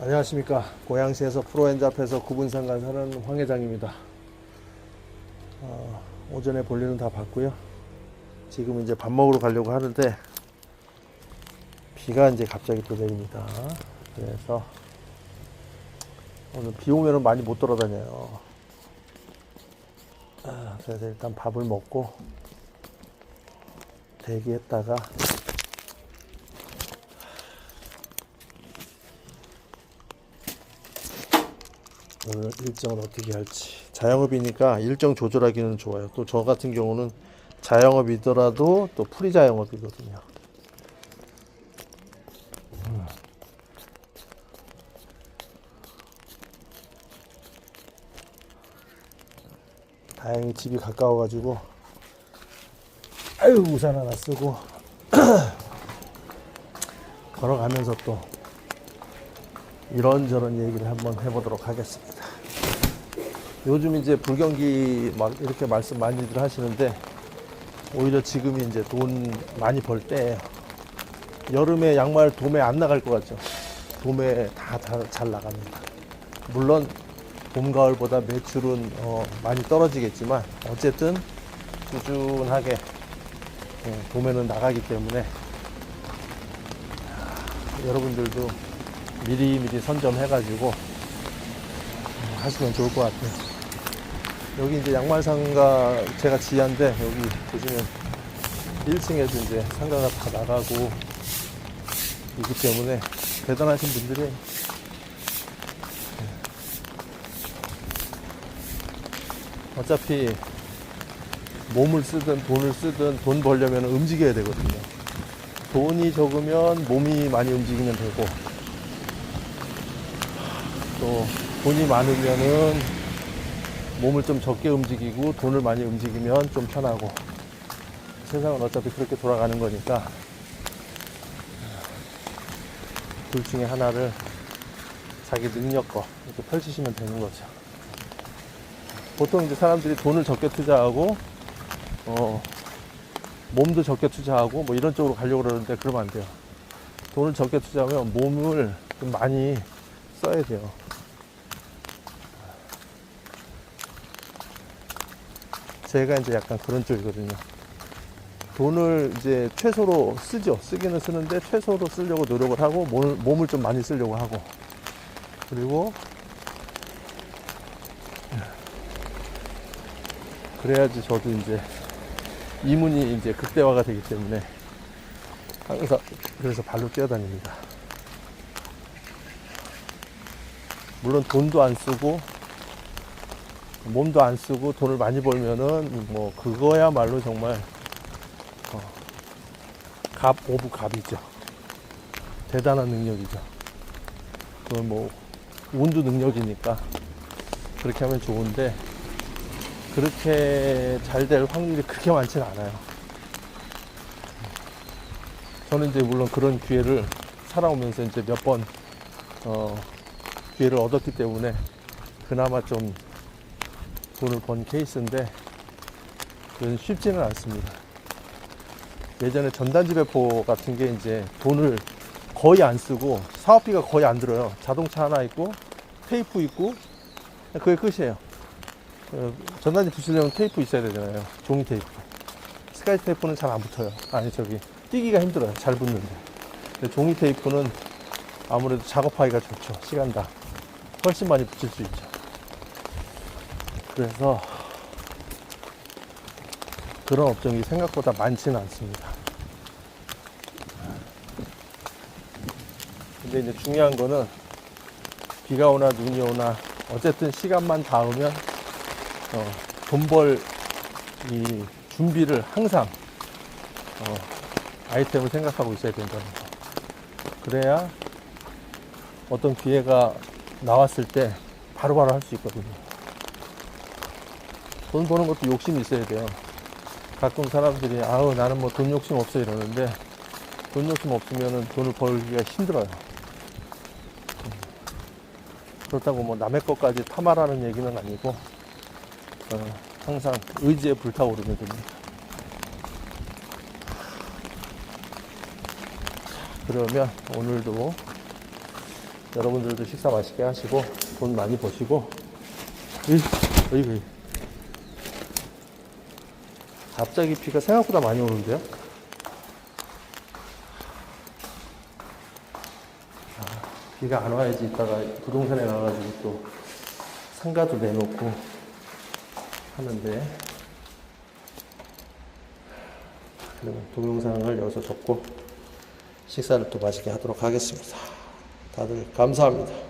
안녕하십니까. 고양시에서 프로엔잡에서 구분상관 하는 황 회장입니다. 어, 오전에 볼일은 다 봤고요. 지금 이제 밥 먹으러 가려고 하는데 비가 이제 갑자기 또 내립니다. 그래서 오늘 비 오면은 많이 못 돌아다녀요. 아, 그래서 일단 밥을 먹고 대기했다가 오늘 일정을 어떻게 할지 자영업이니까 일정 조절하기는 좋아요 또 저 같은 경우는 자영업이더라도 또 풀이 자영업이거든요 음. 다행히 집이 가까워 가지고 아유 우산 하나 쓰고 걸어가면서 또 이런저런 얘기를 한번 해보도록 하겠습니다. 요즘 이제 불경기 막 이렇게 말씀 많이들 하시는데 오히려 지금이 이제 돈 많이 벌 때예요. 여름에 양말 도매 안 나갈 것 같죠? 도매 다 잘 나갑니다. 물론 봄 가을보다 매출은 어, 많이 떨어지겠지만 어쨌든 꾸준하게 예, 도매는 나가기 때문에 여러분들도 미리 미리 선점해가지고 음, 하시면 좋을 것 같아요. 여기 이제 양말 상가 제가 지한데 여기 보시면 1층에도 이제 상가가 다 나가고 있기 때문에 대단하신 분들이 어차피 몸을 쓰든 돈을 쓰든 돈 벌려면 움직여야 되거든요. 돈이 적으면 몸이 많이 움직이면 되고 또 돈이 많으면은 몸을 좀 적게 움직이고 돈을 많이 움직이면 좀 편하고 세상은 어차피 그렇게 돌아가는 거니까 둘 중에 하나를 자기 능력껏 이렇게 펼치시면 되는 거죠. 보통 이제 사람들이 돈을 적게 투자하고 어 몸도 적게 투자하고 뭐 이런 쪽으로 가려고 그러는데 그러면 안 돼요. 돈을 적게 투자하면 몸을 좀 많이 써야 돼요. 제가 이제 약간 그런 쪽이거든요. 돈을 이제 최소로 쓰죠. 쓰기는 쓰는데 최소로 쓰려고 노력을 하고 몸을, 몸을 좀 많이 쓰려고 하고 그리고 그래야지 저도 이제 이문이 이제 극대화가 되기 때문에 항상 그래서 발로 뛰어다닙니다. 물론 돈도 안 쓰고 몸도 안 쓰고 돈을 많이 벌면은 뭐 그거야말로 정말 어, 갑 오브 갑이죠. 대단한 능력이죠. 그건 뭐 운도 능력이니까 그렇게 하면 좋은데 그렇게 잘 될 확률이 그렇게 많지는 않아요. 저는 이제 물론 그런 기회를 살아오면서 이제 몇번 어, 기회를 얻었기 때문에 그나마 좀 돈을 번 케이스인데 그건 쉽지는 않습니다. 예전에 전단지 배포 같은 게 이제 돈을 거의 안 쓰고 사업비가 거의 안 들어요. 자동차 하나 있고 테이프 있고 그게 끝이에요. 어, 전단지 붙이려면 테이프 있어야 되잖아요. 종이 테이프. 스카이 테이프는 잘 안 붙어요. 아니 저기 뛰기가 힘들어요. 잘 붙는데. 종이 테이프는 아무래도 작업하기가 좋죠. 시간당 훨씬 많이 붙일 수 있죠. 그래서 그런 업종이 생각보다 많지는 않습니다. 근데 이제 중요한 거는 비가 오나 눈이 오나 어쨌든 시간만 닿으면 어, 돈벌 이 준비를 항상 어, 아이템을 생각하고 있어야 된다는 거. 그래야 어떤 기회가 나왔을 때 바로바로 할 수 있거든요. 돈 버는 것도 욕심이 있어야 돼요. 가끔 사람들이 아우 나는 뭐 돈 욕심 없어 이러는데 돈 욕심 없으면 돈을 벌기가 힘들어요. 음. 그렇다고 뭐 남의 것까지 탐하라는 얘기는 아니고 어, 항상 의지에 불타오르면 됩니다. 그러면 오늘도 여러분들도 식사 맛있게 하시고 돈 많이 버시고. 어이구 갑자기 비가 생각보다 많이 오는데요? 아, 비가 안 와야지 이따가 부동산에 가가지고 또 상가도 내놓고 하는데. 그러면 동영상을 여기서 접고 식사를 또 맛있게 하도록 하겠습니다. 다들 감사합니다.